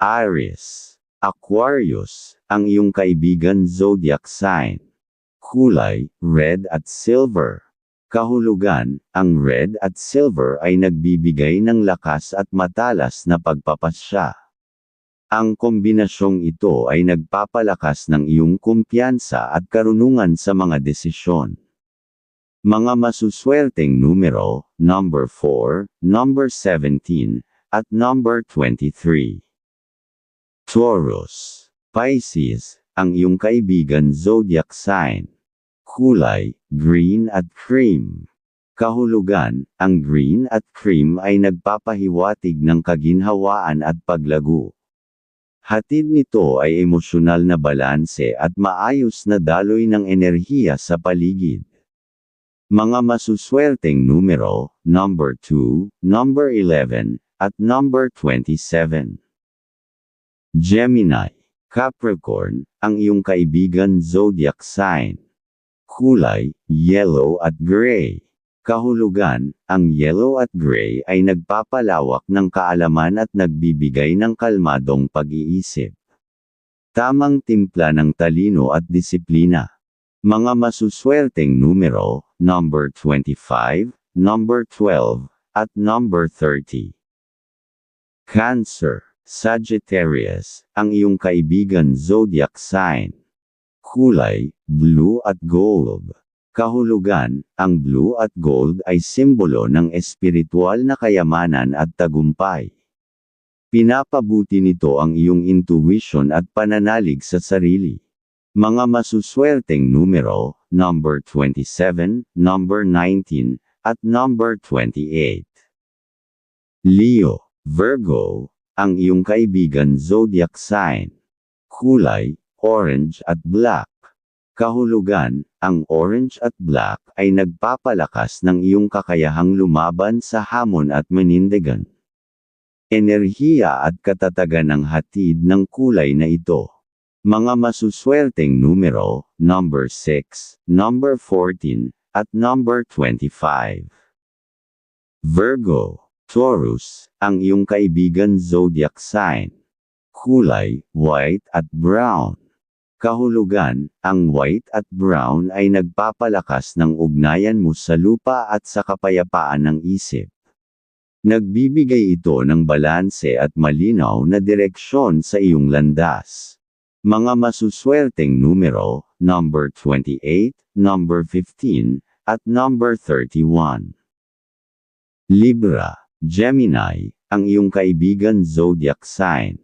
Aries. Aquarius, ang iyong kaibigan zodiac sign. Kulay, red at silver. Kahulugan, ang red at silver ay nagbibigay ng lakas at matalas na pagpapasya. Ang kombinasyong ito ay nagpapalakas ng iyong kumpiyansa at karunungan sa mga desisyon. Mga masuswerteng numero, number 4, number 17, at number 23. Taurus. Pisces, ang iyong kaibigan zodiac sign. Kulay, green at cream. Kahulugan, ang green at cream ay nagpapahiwatig ng kaginhawaan at paglago. Hatid nito ay emosyonal na balanse at maayos na daloy ng enerhiya sa paligid. Mga masuswerteng numero, number 2, number 11, at number 27. Gemini, Capricorn, ang iyong kaibigan zodiac sign. Kulay, yellow at gray. Kahulugan, ang yellow at gray ay nagpapalawak ng kaalaman at nagbibigay ng kalmadong pag-iisip. Tamang timpla ng talino at disiplina. Mga masuswerteng numero, number 25, number 12, at number 30. Cancer, Sagittarius, ang iyong kaibigan zodiac sign. Kulay, blue at gold. Kahulugan, ang blue at gold ay simbolo ng espiritual na kayamanan at tagumpay. Pinapabuti nito ang iyong intuition at pananalig sa sarili. Mga masuswerteng numero, number 27, number 19, at number 28. Leo, Virgo, ang iyong kaibigan zodiac sign. Kulay, orange at black. Kahulugan, ang orange at black ay nagpapalakas ng iyong kakayahang lumaban sa hamon at manindigan. Enerhiya at katatagan ng hatid ng kulay na ito. Mga masuswerteng numero, number 6, number 14, at number 25. Virgo, Taurus, ang iyong kaibigan zodiac sign. Kulay, white at brown. Kahulugan, ang white at brown ay nagpapalakas ng ugnayan mo sa lupa at sa kapayapaan ng isip. Nagbibigay ito ng balanse at malinaw na direksyon sa iyong landas. Mga masuswerteng numero, number 28, number 15, at number 31. Libra, Gemini, ang iyong kaibigan zodiac sign.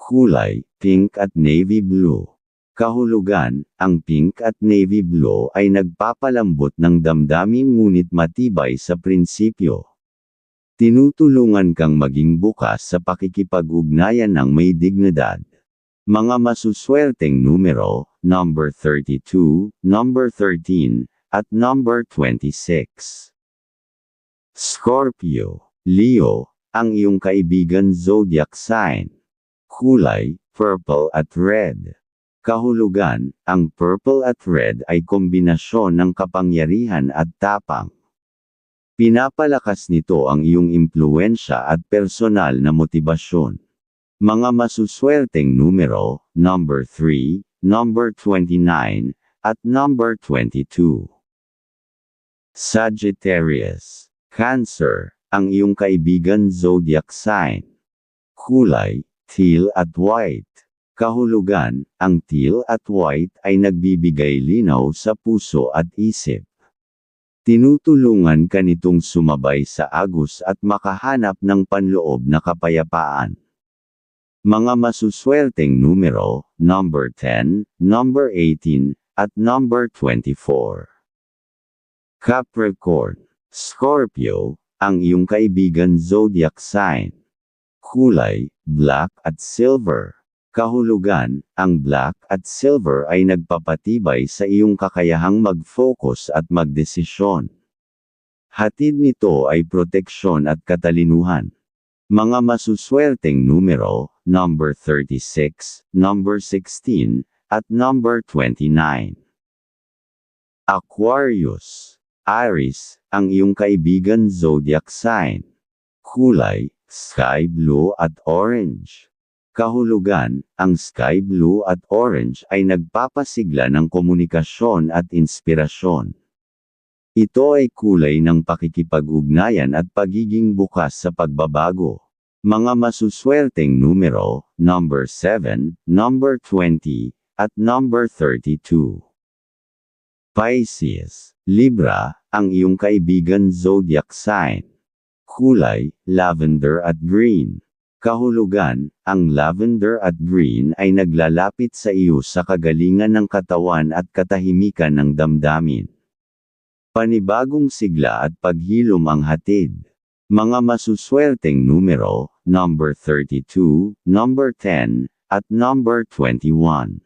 Kulay, pink at navy blue. Kahulugan, ang pink at navy blue ay nagpapalambot ng damdamin ngunit matibay sa prinsipyo. Tinutulungan kang maging bukas sa pakikipag-ugnayan ng may dignidad. Mga masuswerteng numero, number 32, number 13, at number 26. Scorpio, Leo, ang iyong kaibigan zodiac sign. Kulay, purple at red. Kahulugan, ang purple at red ay kombinasyon ng kapangyarihan at tapang. Pinapalakas nito ang iyong impluensya at personal na motibasyon. Mga masuswerteng numero, number 3, number 29, at number 22. Sagittarius, Cancer, ang iyong kaibigan zodiac sign. Kulay, teal at white. Kahulugan, ang teal at white ay nagbibigay linaw sa puso at isip. Tinutulungan ka nitong sumabay sa agos at makahanap ng panloob na kapayapaan. Mga masuswerteng numero, number 10, number 18, at number 24. Capricorn, Scorpio, ang iyong kaibigan zodiac sign. Kulay, black at silver. Kahulugan, ang black at silver ay nagpapatibay sa iyong kakayahang mag-focus at magdesisyon. Hatid nito ay proteksyon at katalinuhan. Mga masuswerteng numero, number 36, number 16, at number 29. Aquarius, Aries, ang iyong kaibigan zodiac sign. Kulay, sky blue at orange. Kahulugan, ang sky blue at orange ay nagpapasigla ng komunikasyon at inspirasyon. Ito ay kulay ng pakikipag-ugnayan at pagiging bukas sa pagbabago. Mga masuswerteng numero, number 7, number 20, at number 32. Pisces, Libra, ang iyong kaibigan zodiac sign. Kulay, lavender at green. Kahulugan, ang lavender at green ay naglalapit sa iyo sa kagalingan ng katawan at katahimikan ng damdamin. Panibagong sigla at paghilom ang hatid. Mga masuswerteng numero, number 32, number 10, at number 21.